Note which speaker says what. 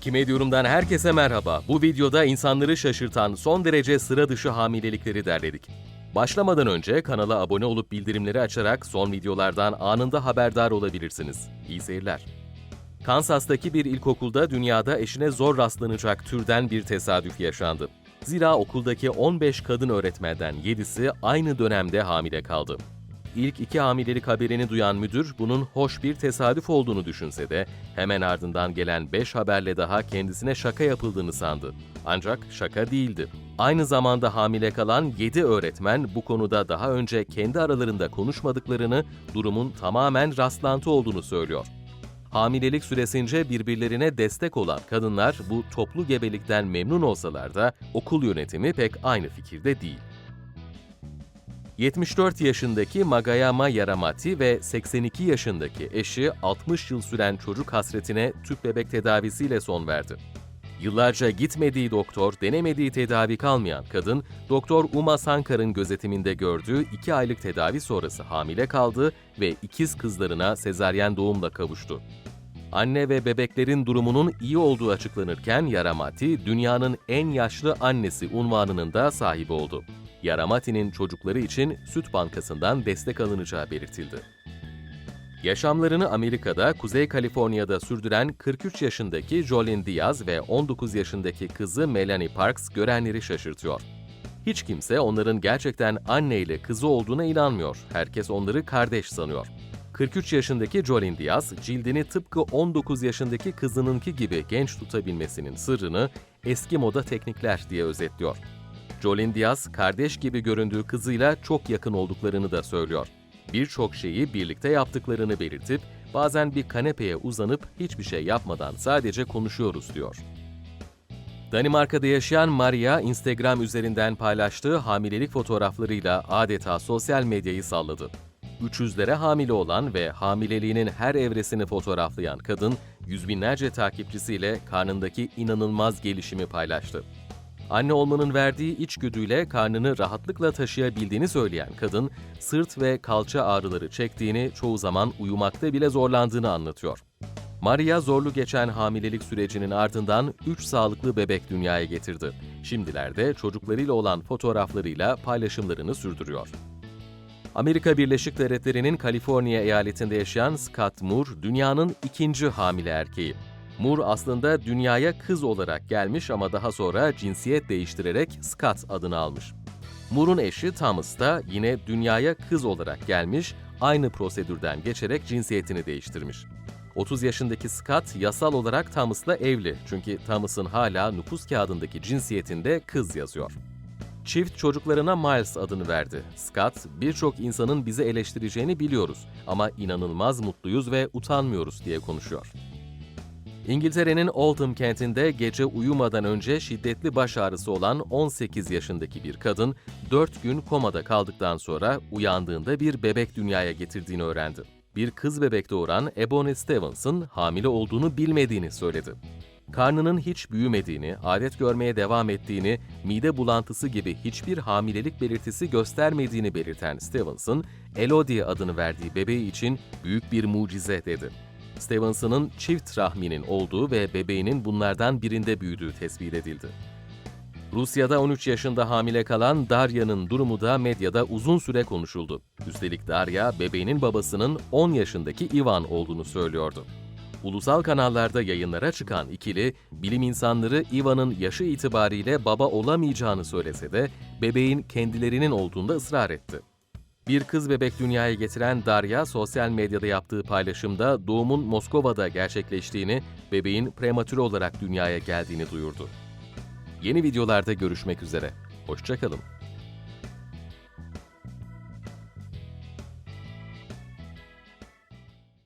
Speaker 1: Kime Diyorum'dan herkese merhaba. Bu videoda insanları şaşırtan son derece sıra dışı hamilelikleri derledik. Başlamadan önce kanala abone olup bildirimleri açarak son videolardan anında haberdar olabilirsiniz. İyi seyirler. Kansas'taki bir ilkokulda dünyada eşine zor rastlanacak türden bir tesadüf yaşandı. Zira okuldaki 15 kadın öğretmenden 7'si aynı dönemde hamile kaldı. İlk iki hamilelik haberini duyan müdür bunun hoş bir tesadüf olduğunu düşünse de hemen ardından gelen 5 haberle daha kendisine şaka yapıldığını sandı. Ancak şaka değildi. Aynı zamanda hamile kalan 7 öğretmen bu konuda daha önce kendi aralarında konuşmadıklarını, durumun tamamen rastlantı olduğunu söylüyor. Hamilelik süresince birbirlerine destek olan kadınlar bu toplu gebelikten memnun olsalar da okul yönetimi pek aynı fikirde değil. 74 yaşındaki Magayama Yaramati ve 82 yaşındaki eşi 60 yıl süren çocuk hasretine tüp bebek tedavisiyle son verdi. Yıllarca gitmediği doktor, denemediği tedavi kalmayan kadın, Doktor Uma Sankar'ın gözetiminde gördüğü 2 aylık tedavi sonrası hamile kaldı ve ikiz kızlarına sezaryen doğumla kavuştu. Anne ve bebeklerin durumunun iyi olduğu açıklanırken Yaramati, dünyanın en yaşlı annesi unvanının da sahibi oldu. Yaramati'nin çocukları için süt bankasından destek alınacağı belirtildi. Yaşamlarını Amerika'da, Kuzey Kaliforniya'da sürdüren 43 yaşındaki Jolene Diaz ve 19 yaşındaki kızı Melanie Parks görenleri şaşırtıyor. Hiç kimse onların gerçekten anne ile kızı olduğuna inanmıyor. Herkes onları kardeş sanıyor. 43 yaşındaki Jolene Diaz, cildini tıpkı 19 yaşındaki kızınınki gibi genç tutabilmesinin sırrını eski moda teknikler diye özetliyor. Jolene Diaz, kardeş gibi göründüğü kızıyla çok yakın olduklarını da söylüyor. Birçok şeyi birlikte yaptıklarını belirtip, bazen bir kanepeye uzanıp hiçbir şey yapmadan sadece konuşuyoruz diyor. Danimarka'da yaşayan Maria, Instagram üzerinden paylaştığı hamilelik fotoğraflarıyla adeta sosyal medyayı salladı. 300'lere hamile olan ve hamileliğinin her evresini fotoğraflayan kadın, yüz binlerce takipçisiyle karnındaki inanılmaz gelişimi paylaştı. Anne olmanın verdiği içgüdüyle karnını rahatlıkla taşıyabildiğini söyleyen kadın, sırt ve kalça ağrıları çektiğini, çoğu zaman uyumakta bile zorlandığını anlatıyor. Maria zorlu geçen hamilelik sürecinin ardından 3 sağlıklı bebek dünyaya getirdi. Şimdilerde çocuklarıyla olan fotoğraflarıyla paylaşımlarını sürdürüyor. Amerika Birleşik Devletleri'nin Kaliforniya eyaletinde yaşayan Scott Moore, dünyanın ikinci hamile erkeği. Moore aslında dünyaya kız olarak gelmiş ama daha sonra cinsiyet değiştirerek Scott adını almış. Moore'un eşi Thomas da yine dünyaya kız olarak gelmiş, aynı prosedürden geçerek cinsiyetini değiştirmiş. 30 yaşındaki Scott yasal olarak Thomas'la evli çünkü Thomas'ın hala nüfus kağıdındaki cinsiyetinde kız yazıyor. Çift çocuklarına Miles adını verdi. Scott, birçok insanın bizi eleştireceğini biliyoruz ama inanılmaz mutluyuz ve utanmıyoruz diye konuşuyor. İngiltere'nin Oldham kentinde gece uyumadan önce şiddetli baş ağrısı olan 18 yaşındaki bir kadın 4 gün komada kaldıktan sonra uyandığında bir bebek dünyaya getirdiğini öğrendi. Bir kız bebek doğuran Ebony Stevenson hamile olduğunu bilmediğini söyledi. Karnının hiç büyümediğini, adet görmeye devam ettiğini, mide bulantısı gibi hiçbir hamilelik belirtisi göstermediğini belirten Stevenson, Elodie adını verdiği bebeği için büyük bir mucize dedi. Stevenson'ın çift rahminin olduğu ve bebeğinin bunlardan birinde büyüdüğü tespit edildi. Rusya'da 13 yaşında hamile kalan Darya'nın durumu da medyada uzun süre konuşuldu. Üstelik Darya, bebeğinin babasının 10 yaşındaki Ivan olduğunu söylüyordu. Ulusal kanallarda yayınlara çıkan ikili, bilim insanları Ivan'ın yaşı itibariyle baba olamayacağını söylese de bebeğin kendilerinin olduğunda ısrar etti. Bir kız bebek dünyaya getiren Darya, sosyal medyada yaptığı paylaşımda doğumun Moskova'da gerçekleştiğini, bebeğin prematüre olarak dünyaya geldiğini duyurdu. Yeni videolarda görüşmek üzere. Hoşçakalın.